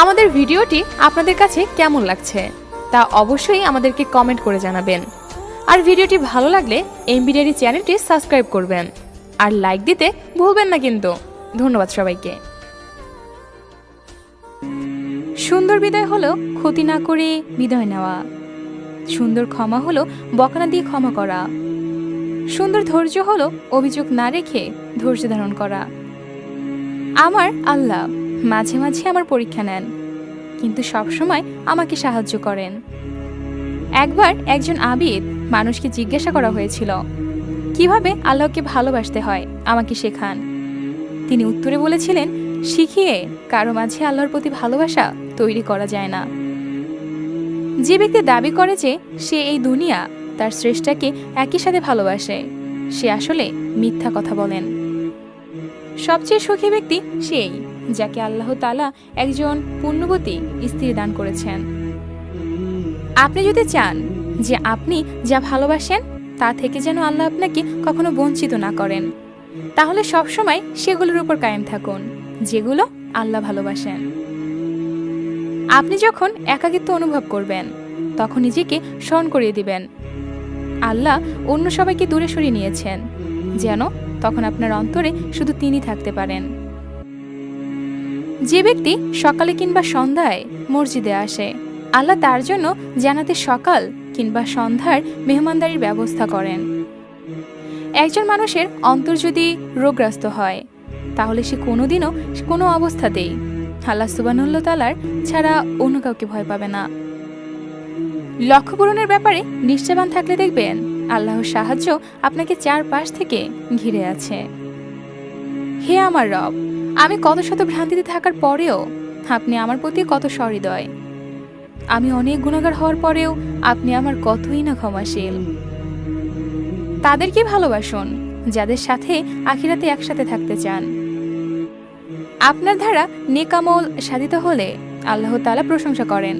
আমাদের ভিডিওটি আপনাদের কাছে কেমন লাগছে তা অবশ্যই আমাদেরকে কমেন্ট করে জানাবেন। আর ভিডিওটি ভালো লাগলে এমবিডিআরি চ্যানেলটি সাবস্ক্রাইব করবেন। আর লাইক দিতে ভুলবেন না কিন্তু। ধন্যবাদ সবাইকে। সুন্দর বিদায় হলো ক্ষতি না করে বিদায় নেওয়া। সুন্দর ক্ষমা হলো বকানা দিয়ে ক্ষমা করা। সুন্দর ধৈর্য হলো অভিযোগ না রেখে ধৈর্য ধারণ করা। আমার আল্লাহ। মাঝে মাঝে আমার পরীক্ষা নেন, কিন্তু সবসময় আমাকে সাহায্য করেন। একবার একজন আবিদ মানুষকে জিজ্ঞাসা করা হয়েছিল, কীভাবে আল্লাহকে ভালোবাসতে হয় আমাকে শেখান? তিনি উত্তরে বলেছিলেন, শিখিয়ে কারও মাঝে আল্লাহর প্রতি ভালোবাসা তৈরি করা যায় না। যে ব্যক্তি দাবি করে যে সে এই দুনিয়া তার শ্রেষ্ঠাকে একই সাথে ভালোবাসে, সে আসলে মিথ্যা কথা বলেন। সবচেয়ে সুখী ব্যক্তি সেই। যাকে আল্লাহ তালা একজন পুণ্যবতী স্ত্রী দান করেছেন। আপনি যদি চান যে আপনি যা ভালোবাসেন, তা থেকে যেন আল্লাহ আপনাকে কখনো বঞ্চিত না করেন, তাহলে সবসময় সেগুলোর উপর কায়েম থাকুন, যেগুলো আল্লাহ ভালোবাসেন। আপনি যখন একাকিত্ব অনুভব করবেন, তখন নিজেকে স্মরণ করিয়ে দিবেন। আল্লাহ অন্য সবাইকে দূরে সরিয়ে নিয়েছেন, যেন তখন আপনার অন্তরে শুধু তিনি থাকতে পারেন। যে ব্যক্তি সকালে কিংবা সন্ধ্যায় মসজিদে আসে, আল্লাহ তার জন্য জানাতে সকাল কিংবা সন্ধ্যার মেহমানদারির ব্যবস্থা করেন। একজন মানুষের অন্তর যদি রোগগ্রস্ত হয়, তাহলে সে কোনোদিনও কোনো অবস্থাতেই আল্লাহ সুবানুল্লাহ তালার ছাড়া অন্য কাউকে ভয় পাবে না। লক্ষ্য পূরণের ব্যাপারে নিশ্চয়বান থাকলে দেখবেন, আল্লাহর সাহায্য আপনাকে চারপাশ থেকে ঘিরে আছে। হে আমার রব আমি কত শত ভ্রান্তিতে থাকার পরেও আপনি আমার প্রতি কত সহৃদয়। আমি অনেক গুণাগার হওয়ার পরেও আপনি আমার কতই না ক্ষমাশীল। তাদেরকে ভালোবাসুন, যাদের সাথে আখিরাতে একসাথে থাকতে চান। আপনার দ্বারা নেকামল সাধিত হলে আল্লাহ তালা প্রশংসা করেন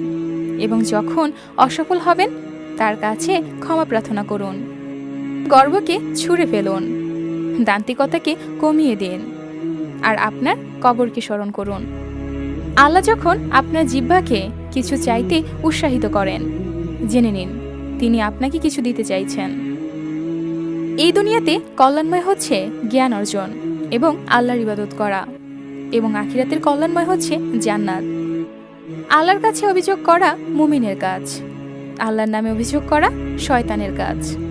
এবং যখন অসফল হবেন, তার কাছে ক্ষমা প্রার্থনা করুন। গর্বকে ছুঁড়ে ফেলুন, দান্তিকতাকে কমিয়ে দিন। আর আপনার কবরকে স্মরণ করুন। আল্লাহ যখন আপনার জিহ্বাকে কিছু চাইতে উৎসাহিত করেন, জেনে নিন, তিনি আপনাকে কিছু দিতে চাইছেন। এই দুনিয়াতে কল্যাণময় হচ্ছে জ্ঞান অর্জন এবং আল্লাহর ইবাদত করা এবং আখিরাতের কল্যাণময় হচ্ছে জান্নাত। আল্লাহর কাছে অভিযোগ করা মুমিনের কাজ, আল্লাহর নামে অভিযোগ করা শয়তানের কাজ।